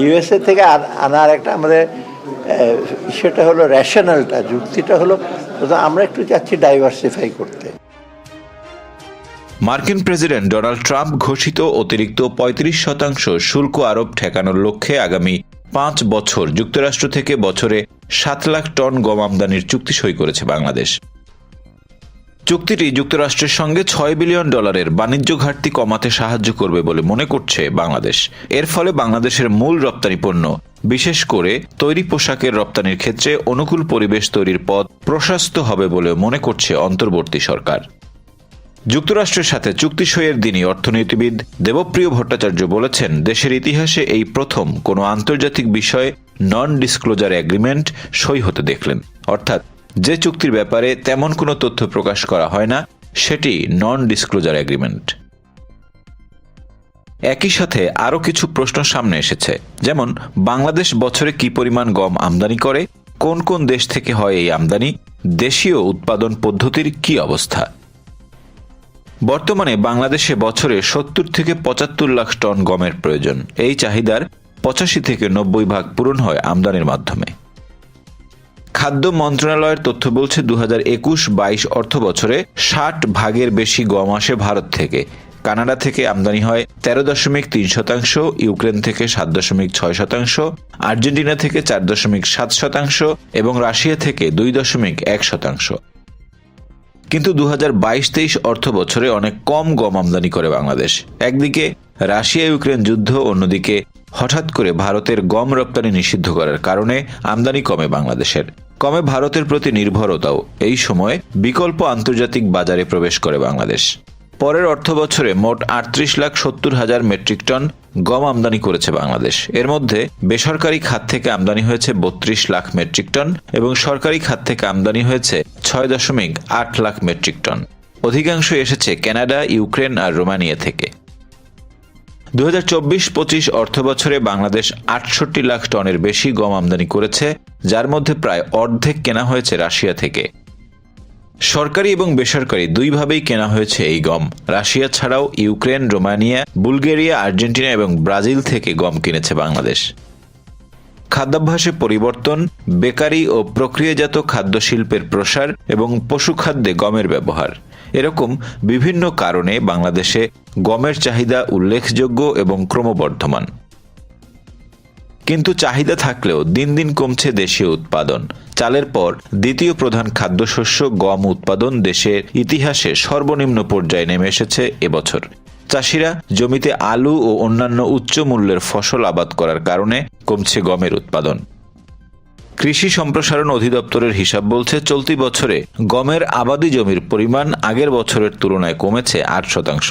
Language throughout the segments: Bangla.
ইউএসএ থেকে আন- আনার একটা আমাদের সেটা হলো রেশনালটা যুক্তিটা হলো আমরা একটু চাচ্ছি ডাইভার্সিফাই করতে। মার্কিন প্রেসিডেন্ট ডোনাল্ড ট্রাম্প ঘোষিত অতিরিক্ত পঁয়ত্রিশ শতাংশ শুল্ক আরোপ ঠেকানোর লক্ষ্যে আগামী পাঁচ বছর যুক্তরাষ্ট্র থেকে বছরে সাত লাখ টন গম আমদানির চুক্তি সই করেছে বাংলাদেশ। চুক্তিটি যুক্তরাষ্ট্রের সঙ্গে ছয় বিলিয়ন ডলারের বাণিজ্য ঘাটতি কমাতে সাহায্য করবে বলে মনে করছে বাংলাদেশ। এর ফলে বাংলাদেশের মূল রপ্তানি পণ্য, বিশেষ করে তৈরি পোশাকের রপ্তানির ক্ষেত্রে অনুকূল পরিবেশ তৈরির পথ প্রশস্ত হবে বলে মনে করছে অন্তর্বর্তী সরকার। যুক্তরাষ্ট্রের সাথে চুক্তি সইয়ের দিনই অর্থনীতিবিদ দেবপ্রিয় ভট্টাচার্য বলেছেন, দেশের ইতিহাসে এই প্রথম কোনো আন্তর্জাতিক বিষয়ে নন ডিসক্লোজার এগ্রিমেন্ট সই হতে দেখলেন। অর্থাৎ যে চুক্তির ব্যাপারে তেমন কোনো তথ্য প্রকাশ করা হয় না, সেটি নন ডিসক্লোজার এগ্রিমেন্ট একই সাথে আরও কিছু প্রশ্ন সামনে এসেছে, যেমন, বাংলাদেশ বছরে কি পরিমাণ গম আমদানি করে, কোন কোন দেশ থেকে হয় এই আমদানি, দেশীয় উৎপাদন পদ্ধতির কি অবস্থা? বর্তমানে বাংলাদেশে বছরে সত্তর থেকে পঁচাত্তর লাখ টন গমের প্রয়োজন, এই চাহিদার পঁচাশি থেকে নব্বই ভাগ পূরণ হয় আমদানির মাধ্যমে। খাদ্য মন্ত্রণালয়ের তথ্য বলছে দু হাজার একুশ বাইশ অর্থ বছরে ষাট ভাগের বেশি গম আসে ভারত থেকে। কানাডা থেকে আমদানি হয় তেরো দশমিক তিন শতাংশ, ইউক্রেন থেকে সাত দশমিক ছয় শতাংশ, আর্জেন্টিনা থেকে চার দশমিক সাত শতাংশ এবং রাশিয়া থেকে দুই দশমিক এক শতাংশ। কিন্তু দু হাজার বাইশ তেইশ অর্থ বছরে অনেক কম গম আমদানি করে বাংলাদেশ। একদিকে রাশিয়া ইউক্রেন যুদ্ধ, অন্যদিকে হঠাৎ করে ভারতের গম রপ্তানি নিষিদ্ধ করার কারণে আমদানি কমে বাংলাদেশের। কমে ভারতের প্রতি নির্ভরতাও এই সময় বিকল্প আন্তর্জাতিক বাজারে প্রবেশ করে বাংলাদেশ। পরের অর্থ বছরে মোট আটত্রিশ লাখ সত্তর হাজার মেট্রিক টন গম আমদানি করেছে বাংলাদেশ। এর মধ্যে বেসরকারি খাত থেকে আমদানি হয়েছে বত্রিশ লাখ মেট্রিক টন এবং সরকারি খাত থেকে আমদানি হয়েছে ছয় দশমিক আট লাখ মেট্রিক টন। অধিকাংশ এসেছে কানাডা, ইউক্রেন আর রোমানিয়া থেকে। দু হাজার চব্বিশ পঁচিশ অর্থ বছরে বাংলাদেশ আটষট্টি লাখ টনের বেশি গম আমদানি করেছে, যার মধ্যে প্রায় অর্ধেক কেনা হয়েছে রাশিয়া থেকে। সরকারি এবং বেসরকারি দুইভাবেই কেনা হয়েছে এই গম। রাশিয়া ছাড়াও ইউক্রেন, রোমানিয়া, বুলগেরিয়া, আর্জেন্টিনা এবং ব্রাজিল থেকে গম কিনেছে বাংলাদেশ। খাদ্যাভ্যাসে পরিবর্তন, বেকারি ও প্রক্রিয়াজাত খাদ্য শিল্পের প্রসার এবং পশুখাদ্যে গমের ব্যবহার। এরকম বিভিন্ন কারণে বাংলাদেশে গমের চাহিদা উল্লেখযোগ্য এবং ক্রমবর্ধমান। কিন্তু চাহিদা থাকলেও দিন দিন কমছে দেশীয় উৎপাদন। চালের পর দ্বিতীয় প্রধান খাদ্যশস্য গম উৎপাদন দেশের ইতিহাসে সর্বনিম্ন পর্যায়ে নেমে এসেছে এবছর। চাষিরা জমিতে আলু ও অন্যান্য উচ্চ মূল্যের ফসল আবাদ করার কারণে কমছে গমের উৎপাদন। কৃষি সম্প্রসারণ অধিদপ্তরের হিসাব বলছে, চলতি বছরে গমের আবাদি জমির পরিমাণ আগের বছরের তুলনায় কমেছে আট শতাংশ।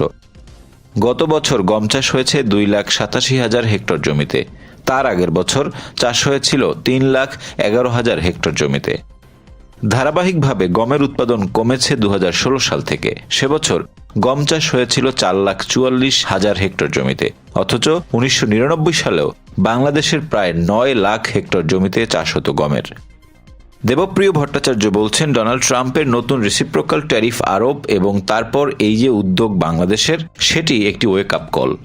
গত বছর গম চাষ হয়েছে দুই লাখ সাতাশি হাজার হেক্টর জমিতে। তার আগের বছর চাষ হয়েছিল তিন লাখ এগারো হাজার হেক্টর জমিতে। ধারাবাহিকভাবে গমের উৎপাদন কমেছে দু হাজার ষোলো সাল থেকে। সে বছর গম চাষ হয়েছিল চার লাখ চুয়াল্লিশ হাজার হেক্টর জমিতে। অথচ উনিশশো নিরানব্বই সালেও বাংলাদেশের প্রায় নয় লাখ হেক্টর জমিতে চাষ হতো গমের। দেবপ্রিয় ভট্টাচার্য বলছেন, ডোনাল্ড ট্রাম্পের নতুন রেসিপ্রোকাল ট্যারিফ আরোপ এবং তারপর এই যে উদ্যোগ বাংলাদেশের, সেটি একটি ওয়েক আপ কল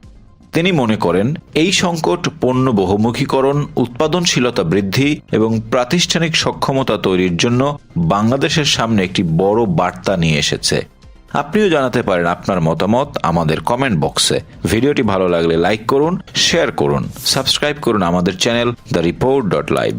তিনি মনে করেন, এই সংকট পণ্য বহুমুখীকরণ, উৎপাদনশীলতা বৃদ্ধি এবং প্রাতিষ্ঠানিক সক্ষমতা তৈরির জন্য বাংলাদেশের সামনে একটি বড় বার্তা নিয়ে এসেছে। আপনিও জানাতে পারেন আপনার মতামত আমাদের কমেন্ট বক্সে। ভিডিওটি ভালো লাগলে লাইক করুন, শেয়ার করুন, সাবস্ক্রাইব করুন আমাদের channel the report dot live.